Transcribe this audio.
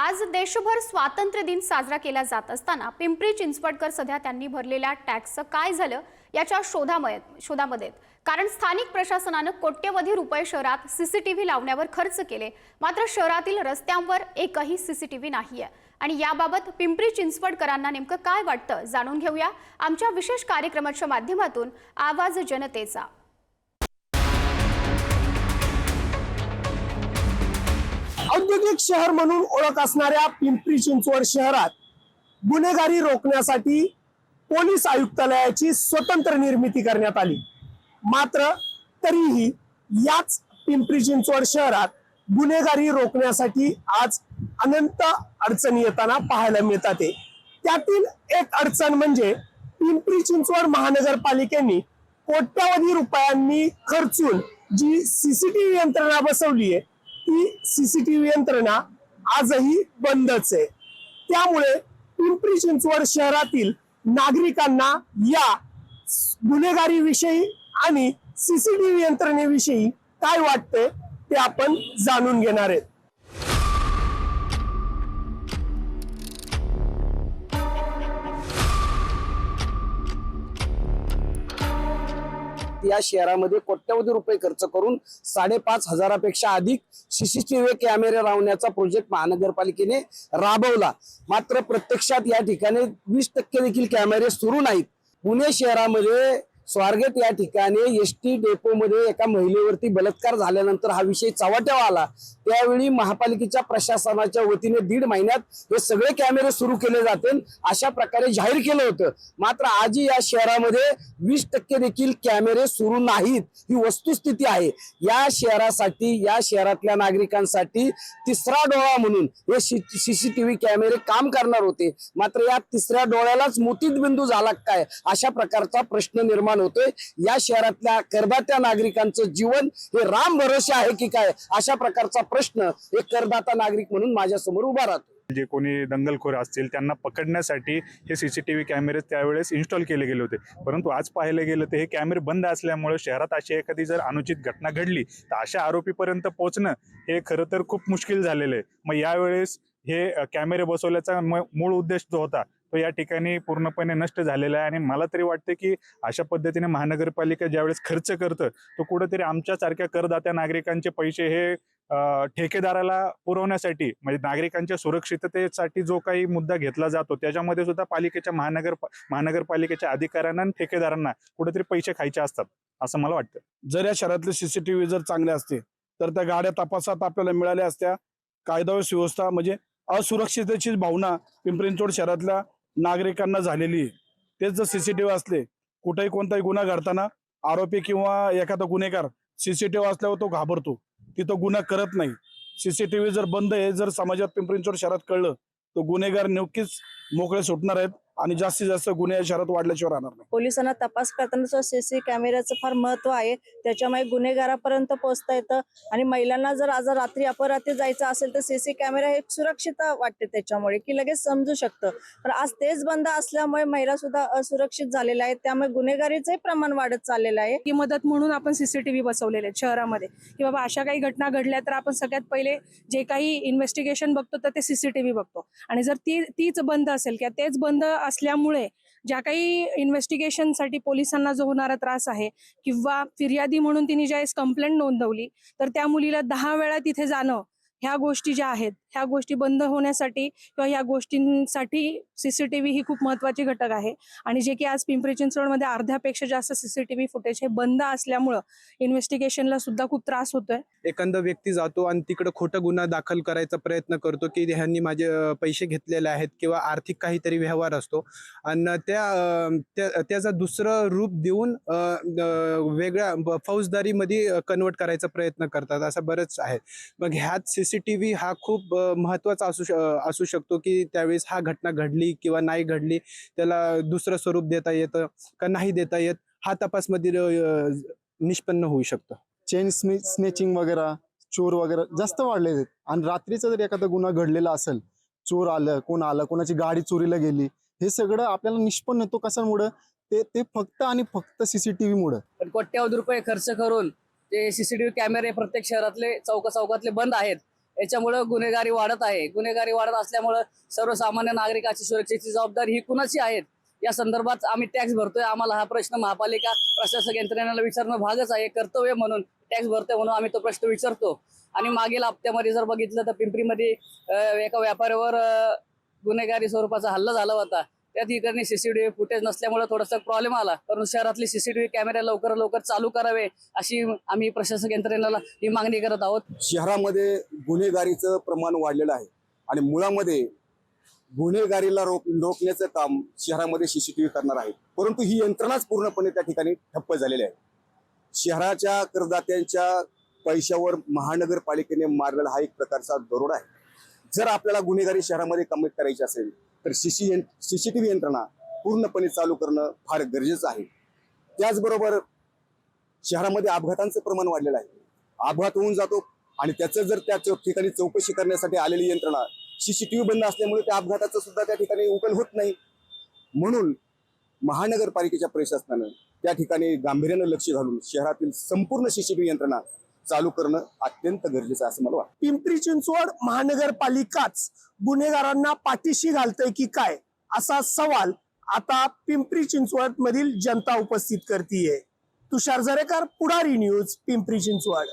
आज देशभर स्वातंत्र्य दिन साजरा केला जात असताना पिंपरी चिंचवडकर सध्या त्यांनी भरलेल्या टॅक्सचं काय झालं याच्या शोधामध्ये शोधामध्ये आहेत. कारण स्थानिक प्रशासनानं कोट्यवधी रुपये शहरात सीसीटीव्ही लावण्यावर खर्च केले. मात्र शहरातील रस्त्यांवर एकही सीसीटीव्ही नाहीये. आणि याबाबत पिंपरी चिंचवडकरांना नेमकं काय वाटतं जाणून घेऊया. आमच्या विशेष कार्यक्रमाच्या माध्यमातून आवाज जनतेचा. औद्योगिक शहर म्हणून ओळख असणाऱ्या पिंपरी चिंचवड शहरात गुन्हेगारी रोखण्यासाठी पोलीस आयुक्तालयाची स्वतंत्र निर्मिती करण्यात आली मात्र तरीही याच पिंपरी चिंचवड शहरात गुन्हेगारी रोखण्यासाठी आज अनंत अडचणी येताना पाहायला मिळतात आहे. त्यातील एक अडचण म्हणजे पिंपरी चिंचवड महानगरपालिकेने कोट्यावधी रुपयांनी खर्चून जी सीसीटीव्ही यंत्रणा बसवली आहे ही सीसीटीव्ही यंत्रणा आजही बंदच आहे. त्यामुळे पिंपरी चिंचवड शहरातील नागरिकांना या गुन्हेगारी विषयी आणि सीसीटीव्ही यंत्रणेविषयी काय वाटतंय ते आपण जाणून घेणार आहेत. या शहरामध्ये कोट्यवधी रुपये खर्च करून साडेपाच हजारापेक्षा अधिक सीसीटीव्ही कॅमेरे लावण्याचा प्रोजेक्ट महानगरपालिकेने राबवला. मात्र प्रत्यक्षात या ठिकाणी वीस टक्के देखील कॅमेरे सुरू नाहीत. पुणे शहरामध्ये स्वारगेट या ठिकाणी एस टी डेपोमध्ये एका महिलेवरती बलात्कार झाल्यानंतर हा विषय चव्हाट्यावर आला. त्यावेळी महापालिकेच्या प्रशासनाच्या वतीने दीड महिन्यात हे सगळे कॅमेरे सुरू केले जातील अशा प्रकारे जाहीर केलं होतं. मात्र आजही या शहरामध्ये वीस टक्के देखील कॅमेरे सुरू नाहीत ही वस्तुस्थिती आहे. या शहरासाठी या शहरातल्या नागरिकांसाठी तिसरा डोळा म्हणून हे सीसीटीव्ही कॅमेरे काम करणार होते. मात्र या तिसऱ्या डोळ्यालाच मोतीत बिंदू झाला काय अशा प्रकारचा प्रश्न निर्माण होतोय. या शहरातल्या करदात्या नागरिकांचं जीवन हे राम भरोसे आहे की काय? अशा प्रकारचा प्रश्न एक करदाता नागरिक म्हणून माझ्यासमोर उभा राहतो जे कोणी दंगलखोर असतील त्यांना पकडण्यासाठी हे सीसीटीव्ही कॅमेरे त्यावेळेस इन्स्टॉल केले गेले होते. परंतु आज पाहायला गेलं तर हे कॅमेरे बंद असल्यामुळे शहरात अशी एखादी जर अनुचित घटना घडली तर अशा आरोपीपर्यंत पोहोचणं हे खरं तर खूप मुश्किल झालेलं आहे. मग यावेळेस हे कॅमेरे बसवल्याचा मूळ उद्देश जो होता तो या ठिकाणी पूर्णपणे नष्ट झालेला आहे. आणि मला तरी वाटते की अशा पद्धतीने महानगरपालिका ज्यावेळेस खर्च करतं तो कुठंतरी आमच्यासारख्या करदात्या नागरिकांचे पैसे हे ठेकेदाराला पुरवण्यासाठी म्हणजे नागरिकांच्या सुरक्षिततेसाठी जो काही मुद्दा घेतला जातो त्याच्यामध्ये सुद्धा पालिकेच्या महानगर महानगरपालिकेच्या अधिकाऱ्यांना आणि ठेकेदारांना कुठेतरी पैसे खायचे असतात असं मला वाटतं. जर या शहरातले सीसीटीव्ही जर चांगले असते तर त्या गाड्या तपासात आपल्याला मिळाल्या असत्या. कायदा व सुव्यवस्था म्हणजे असुरक्षिततेची भावना पिंपरी चिंचवड शहरातल्या नागरिकांना झालेली आहे. तेच जर सीसीटीव्ही असले कुठेही कोणताही गुन्हा घडताना आरोपी किंवा एखादा गुन्हेगार सीसीटीव्ही असल्यावर तो घाबरतो. तिथं गुन्हा करत नाही. सीसीटीव्ही जर बंद आहे जर समाजात पिंपरी चिंचवड शहरात कळलं तर गुन्हेगार नक्कीच मोकळे सुटणार आहेत. आणि जास्तीत जास्त गुन्हे या शहरात वाढल्याशिवाय राहणार नाही. पोलिसांना तपास करताना सीसी कॅमेऱ्याचं फार महत्त्व आहे. त्याच्यामुळे गुन्हेगारापर्यंत पोहोचता येतं. आणि महिलांना जर आज रात्री अपरात्री जायचं असेल तर सीसी कॅमेरा हे सुरक्षित वाटते त्याच्यामुळे की लगेच समजू शकतं. पण आज तेच बंद असल्यामुळे महिला सुद्धा असुरक्षित झालेल्या आहेत. त्यामुळे गुन्हेगारीचंही प्रमाण वाढत चाललेलं आहे. की मदत म्हणून आपण सीसीटीव्ही बसवलेले आहेत शहरामध्ये. की बाबा अशा काही घटना घडल्या तर आपण सगळ्यात पहिले जे काही इन्व्हेस्टिगेशन बघतो तर ते सीसीटीव्ही बघतो. आणि जर ती तीच बंद असेल किंवा तेच बंद असल्यामुळे ज्या काही इन्व्हेस्टिगेशनसाठी पोलिसांना जो होणारा त्रास आहे किंवा फिर्यादी म्हणून तिने ज्यावेळेस कंप्लेंट नोंदवली तर त्या मुलीला दहा वेळा तिथे जाणं ह्या गोष्टी ज्या आहेत ह्या गोष्टी बंद होण्यासाठी किंवा ह्या गोष्टींसाठी सीसीटीव्ही ही खूप महत्वाची घटक आहे. आणि जे की आज पिंपरी चिंचवडमध्ये अर्ध्यापेक्षा जास्त सीसीटीव्ही फुटेज हे बंद असल्यामुळं इन्व्हेस्टिगेशनला सुद्धा खूप त्रास होतोय. एखादा व्यक्ती जातो आणि तिकडे खोटं गुन्हा दाखल करायचा प्रयत्न करतो की ह्यांनी माझे पैसे घेतलेले आहेत किंवा आर्थिक काहीतरी व्यवहार असतो. आणि त्या त्याचा दुसरं रूप देऊन वेगळ्या फौजदारीमध्ये कन्वर्ट करायचा प्रयत्न करतात. असं बरंच आहे. मग ह्याच सीसीटीव्ही हा खूप अ, महत्त्वाचा असू असू शकतो की त्यावेळेस हा घटना घडली किंवा नाही घडली त्याला दुसरं स्वरूप देता येतं का नाही देता येत हा तपासमध्ये निष्पन्न होऊ शकतो. चेन स्मी स्नेचिंग वगैरे चोर वगैरे जास्त वाढलेले आहेत. आणि रात्रीचा जर एखादा गुन्हा घडलेला असेल चोर आलं कोण आलं कोणाची गाडी चोरीला गेली हे सगळं आपल्याला निष्पन्न येतो कशामुळं? ते ते फक्त आणि फक्त सीसीटीव्ही मुळे. पण कोट्यावधी रुपये खर्च करून ते सीसीटीव्ही कॅमेरे प्रत्येक शहरातले चौका चौकातले बंद आहेत. याच्यामुळं गुन्हेगारी वाढत आहे. गुन्हेगारी वाढत असल्यामुळं सर्वसामान्य नागरिकाची सुरक्षेची जबाबदारी ही कुणाची आहेत या संदर्भात आम्ही टॅक्स भरतोय. आम्हाला हा प्रश्न महापालिका प्रशासक यंत्रणेला विचारणं भागच आहे कर्तव्य म्हणून टॅक्स भरतोय म्हणून आम्ही तो प्रश्न विचारतो. आणि मागील हप्त्यामध्ये जर बघितलं तर पिंपरीमध्ये एका व्यापाऱ्यावर गुन्हेगारी स्वरूपाचा हल्ला झाला होता. त्या ठिकाणी सीसीटीव्ही फुटेज नसल्यामुळे थोडासा प्रॉब्लेम आला. परंतु शहरातले सीसीटीव्ही कॅमेरे लवकर लवकर चालू करावे अशी आम्ही प्रशासक यंत्रणेला ही मागणी करत आहोत. शहरामध्ये गुन्हेगारीचं प्रमाण वाढलेलं आहे आणि मुळामध्ये गुन्हेगारीला रोक रोखण्याचं काम शहरामध्ये सीसीटीव्ही करणार आहे. परंतु ही यंत्रणाच पूर्णपणे त्या ठिकाणी ठप्प झालेली आहे. शहराच्या करदात्यांच्या पैशावर महानगरपालिकेने मारलेला हा एक प्रकारचा दरोडा आहे. जर आपल्याला गुन्हेगारी शहरामध्ये कमी करायची असेल तर सीसी सीसीटीव्ही यंत्रणा पूर्णपणे चालू करणं फार गरजेचं आहे. त्याचबरोबर शहरामध्ये अपघातांचं प्रमाण वाढलेलं आहे. अपघात होऊन जातो आणि त्याचं जर त्या ठिकाणी चौकशी करण्यासाठी आलेली यंत्रणा सीसीटीव्ही बंद असल्यामुळे त्या अपघाताचं सुद्धा त्या ठिकाणी उकल होत नाही. म्हणून महानगरपालिकेच्या प्रशासनानं त्या ठिकाणी गांभीर्यानं लक्ष घालून शहरातील संपूर्ण सीसीटीव्ही यंत्रणा चालू करणं अत्यंत गरजेचं आहे असं मला वाटतं. पिंपरी चिंचवड महानगरपालिकाच गुन्हेगारांना पाठीशी घालतय की काय? असा सवाल आता पिंपरी चिंचवड मधील जनता उपस्थित करतीये. तुषार जरेकर पुढारी न्यूज पिंपरी चिंचवड.